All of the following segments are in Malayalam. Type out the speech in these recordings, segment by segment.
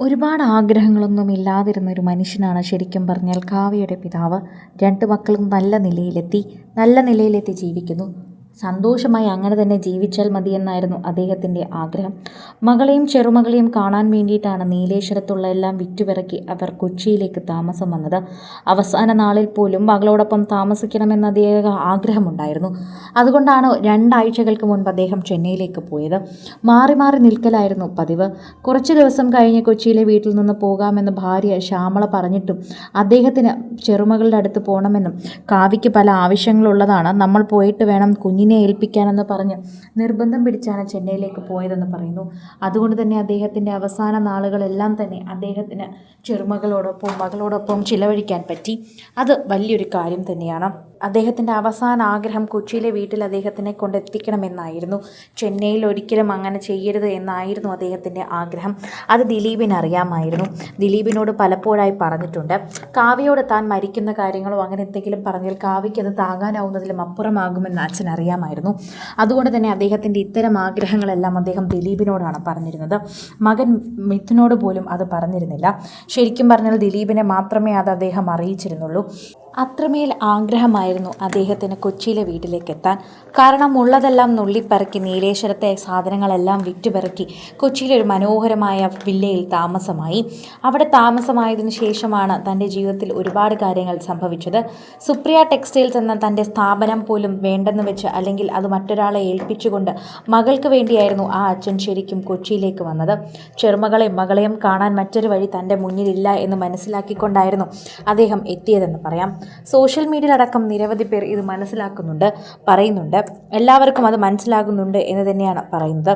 ഒരുപാട് ആഗ്രഹങ്ങളൊന്നും ഇല്ലാതിരുന്ന ഒരു മനുഷ്യനാണ് ശരിക്കും പറഞ്ഞാൽ കാവ്യയുടെ പിതാവ്. രണ്ട് മക്കളും നല്ല നിലയിലെത്തി നല്ല നിലയിലെത്തി ജീവിക്കുന്നു. സന്തോഷമായി അങ്ങനെ തന്നെ ജീവിച്ചാൽ മതിയെന്നായിരുന്നു അദ്ദേഹത്തിന്റെ ആഗ്രഹം. മകളെയും ചെറുമകളെയും കാണാൻ വേണ്ടിയിട്ടാണ് നീലേശ്വരത്തുള്ള എല്ലാം വിറ്റുപിറക്കി അവർ കൊച്ചിയിലേക്ക് താമസം വന്നത്. അവസാന നാളിൽ പോലും മകളോടൊപ്പം താമസിക്കണമെന്ന് അദ്ദേഹം ആഗ്രഹമുണ്ടായിരുന്നു. അതുകൊണ്ടാണ് രണ്ടാഴ്ചകൾക്ക് മുൻപ് അദ്ദേഹം ചെന്നൈയിലേക്ക് പോയത്. മാറി മാറി നിൽക്കലായിരുന്നു പതിവ്. കുറച്ച് ദിവസം കഴിഞ്ഞ് കൊച്ചിയിലെ വീട്ടിൽ നിന്ന് പോകാമെന്ന് ഭാര്യ ശ്യാമള പറഞ്ഞിട്ടും അദ്ദേഹത്തിന് ചെറുമകളുടെ അടുത്ത് പോകണമെന്നും കാവ്യയ്ക്ക് പല ആവശ്യങ്ങളുള്ളതാണ്. നമ്മൾ പോയിട്ട് വേണം കുഞ്ഞിനെ ഏൽപ്പിക്കാനെന്ന് പറഞ്ഞ് നിർബന്ധം പിടിച്ചാണ് ചെന്നൈയിലേക്ക് പോയതെന്ന് പറയുന്നു. അതുകൊണ്ട് തന്നെ അദ്ദേഹത്തിന്റെ അവസാന നാളുകളെല്ലാം തന്നെ അദ്ദേഹത്തിന് ചെറുമകളോടൊപ്പം മകളോടൊപ്പം ചിലവഴിക്കാൻ പറ്റി. അത് വലിയൊരു കാര്യം തന്നെയാണ്. അദ്ദേഹത്തിന്റെ അവസാന ആഗ്രഹം കൊച്ചിയിലെ വീട്ടിൽ അദ്ദേഹത്തിനെ കൊണ്ടെത്തിക്കണമെന്നായിരുന്നു. ചെന്നൈയിൽ ഒരിക്കലും അങ്ങനെ ചെയ്യരുത് എന്നായിരുന്നു അദ്ദേഹത്തിന്റെ ആഗ്രഹം. അത് ദിലീപിന് അറിയാമായിരുന്നു. ദിലീപിനോട് പലപ്പോഴായി പറഞ്ഞിട്ടുണ്ട്. കാവ്യയോട് താൻ മരിക്കുന്ന കാര്യങ്ങളോ അങ്ങനെ എന്തെങ്കിലും പറഞ്ഞാൽ കാവ്യയ്ക്ക് അത് താങ്ങാനാവുന്നതിലും അപ്പുറമാകുമെന്ന് അച്ഛൻ അറിയാമായിരുന്നു. അതുകൊണ്ട് തന്നെ അദ്ദേഹത്തിന്റെ ഇത്തരം ആഗ്രഹങ്ങളെല്ലാം അദ്ദേഹം ദിലീപിനോടാണ് പറഞ്ഞിരുന്നത്. മകൻ മിഥുനോട് പോലും അത് പറഞ്ഞിരുന്നില്ല. ശരിക്കും പറഞ്ഞാൽ ദിലീപിനെ മാത്രമേ അത് അദ്ദേഹം അറിയിച്ചിരുന്നുള്ളൂ. അത്രമേൽ ആഗ്രഹമായിരുന്നു അദ്ദേഹത്തിന് കൊച്ചിയിലെ വീട്ടിലേക്ക് എത്താൻ കാരണം ഉള്ളതെല്ലാം നുള്ളിപ്പറക്കി നീലേശ്വരത്തെ സാധനങ്ങളെല്ലാം വിറ്റുപെറുക്കി കൊച്ചിയിലെ ഒരു മനോഹരമായ വില്ലയിൽ താമസമായി. അവിടെ താമസമായതിനു ശേഷമാണ് തന്റെ ജീവിതത്തിൽ ഒരുപാട് കാര്യങ്ങൾ സംഭവിച്ചത്. സുപ്രിയ ടെക്സ്റ്റൈൽസ് എന്ന തന്റെ സ്ഥാപനം പോലും വേണ്ടെന്ന് വെച്ച് അല്ലെങ്കിൽ അത് മറ്റൊരാളെ ഏൽപ്പിച്ചുകൊണ്ട് മകൾക്ക് വേണ്ടിയായിരുന്നു ആ അച്ഛൻ ശരിക്കും കൊച്ചിയിലേക്ക് വന്നത്. ചെറുമകളെയും മകളെയും കാണാൻ മറ്റൊരു വഴി തന്റെ മുന്നിലില്ല എന്ന് മനസ്സിലാക്കിക്കൊണ്ടായിരുന്നു അദ്ദേഹം എത്തിയതെന്ന് പറയാം. സോഷ്യൽ മീഡിയയിലടക്കം നിരവധി പേർ ഇത് മനസ്സിലാക്കുന്നുണ്ട് പറയുന്നുണ്ട്. എല്ലാവർക്കും അത് മനസ്സിലാകുന്നുണ്ട് എന്ന് തന്നെയാണ് പറയുന്നത്.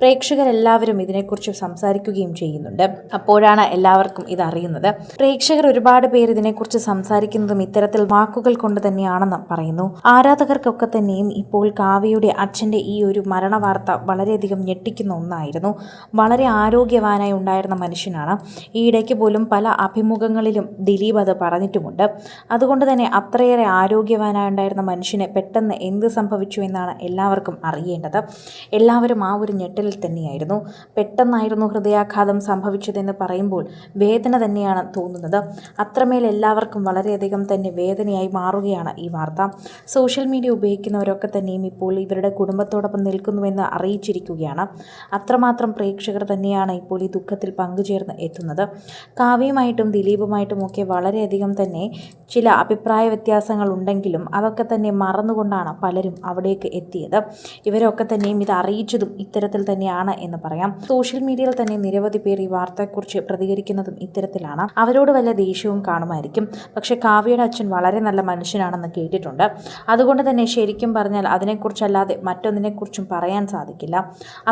പ്രേക്ഷകരെല്ലാവരും ഇതിനെക്കുറിച്ച് സംസാരിക്കുകയും ചെയ്യുന്നുണ്ട്. അപ്പോഴാണ് എല്ലാവർക്കും ഇത് അറിയുന്നത്. പ്രേക്ഷകർ ഒരുപാട് പേർ ഇതിനെക്കുറിച്ച് സംസാരിക്കുന്നതും ഇത്തരത്തിൽ വാക്കുകൾ കൊണ്ട് തന്നെയാണെന്ന് പറയുന്നു. ആരാധകർക്കൊക്കെ തന്നെയും ഇപ്പോൾ കാവ്യയുടെ അച്ഛന്റെ ഈ ഒരു മരണവാർത്ത വളരെയധികം ഞെട്ടിക്കുന്ന ഒന്നായിരുന്നു. വളരെ ആരോഗ്യവാനായി ഉണ്ടായിരുന്ന മനുഷ്യനാണ്. ഈ ഇടയ്ക്ക് പോലും പല അഭിമുഖങ്ങളിലും ദിലീപ് അത് പറഞ്ഞിട്ടുമുണ്ട്. അതുകൊണ്ട് തന്നെ അത്രയേറെ ആരോഗ്യവാനായി ഉണ്ടായിരുന്ന മനുഷ്യന് പെട്ടെന്ന് എന്ത് സംഭവിച്ചു എന്നാണ് എല്ലാവർക്കും അറിയേണ്ടത്. എല്ലാവരും ആ ഒരു ഞെട്ടലിൽ തന്നെയായിരുന്നു. പെട്ടെന്നായിരുന്നു ഹൃദയാഘാതം സംഭവിച്ചതെന്ന് പറയുമ്പോൾ വേദന തന്നെയാണ് തോന്നുന്നത്. അത്രമേൽ എല്ലാവർക്കും വളരെയധികം തന്നെ വേദനയായി മാറുകയാണ് ഈ വാർത്ത. സോഷ്യൽ മീഡിയ ഉപയോഗിക്കുന്നവരൊക്കെ തന്നെയും ഇപ്പോൾ ഇവരുടെ കുടുംബത്തോടൊപ്പം നിൽക്കുന്നുവെന്ന് അറിയിച്ചിരിക്കുകയാണ്. അത്രമാത്രം പ്രേക്ഷകർ തന്നെയാണ് ഇപ്പോൾ ഈ ദുഃഖത്തിൽ പങ്കുചേർന്ന് എത്തുന്നത്. കാവ്യമായിട്ടും ദിലീപുമായിട്ടും ഒക്കെ വളരെയധികം തന്നെ ചില അഭിപ്രായ വ്യത്യാസങ്ങൾ ഉണ്ടെങ്കിലും അതൊക്കെ തന്നെ മറന്നുകൊണ്ടാണ് പലരും അവിടേക്ക് എത്തിയത്. ഇവരൊക്കെ തന്നെയും ഇത് അറിയിച്ചതും ഇത്തരത്തിൽ തന്നെയാണ് എന്ന് പറയാം. സോഷ്യൽ മീഡിയയിൽ തന്നെ നിരവധി പേർ ഈ വാർത്തയെക്കുറിച്ച് പ്രതികരിക്കുന്നതും ഇത്തരത്തിലാണ്. അവരോട് വല്ല ദേഷ്യവും കാണുമായിരിക്കും. പക്ഷേ കാവ്യയുടെ അച്ഛൻ വളരെ നല്ല മനുഷ്യനാണെന്ന് കേട്ടിട്ടുണ്ട്. അതുകൊണ്ട് തന്നെ ശരിക്കും പറഞ്ഞാൽ അതിനെക്കുറിച്ചല്ലാതെ മറ്റൊന്നിനെക്കുറിച്ചും പറയാൻ സാധിക്കില്ല.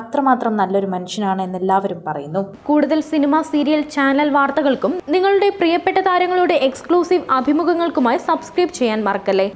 അത്രമാത്രം നല്ലൊരു മനുഷ്യനാണ് എന്നെല്ലാവരും പറയുന്നു. കൂടുതൽ സിനിമ സീരിയൽ ചാനൽ വാർത്തകൾക്കും നിങ്ങളുടെ പ്രിയപ്പെട്ട താരങ്ങളുടെ എക്സ്ക്ലൂസീവ് അഭിമുഖങ്ങൾക്കുമായി സബ്സ്ക്രൈബ് ചെയ്യാൻ മറക്കല്ലേ?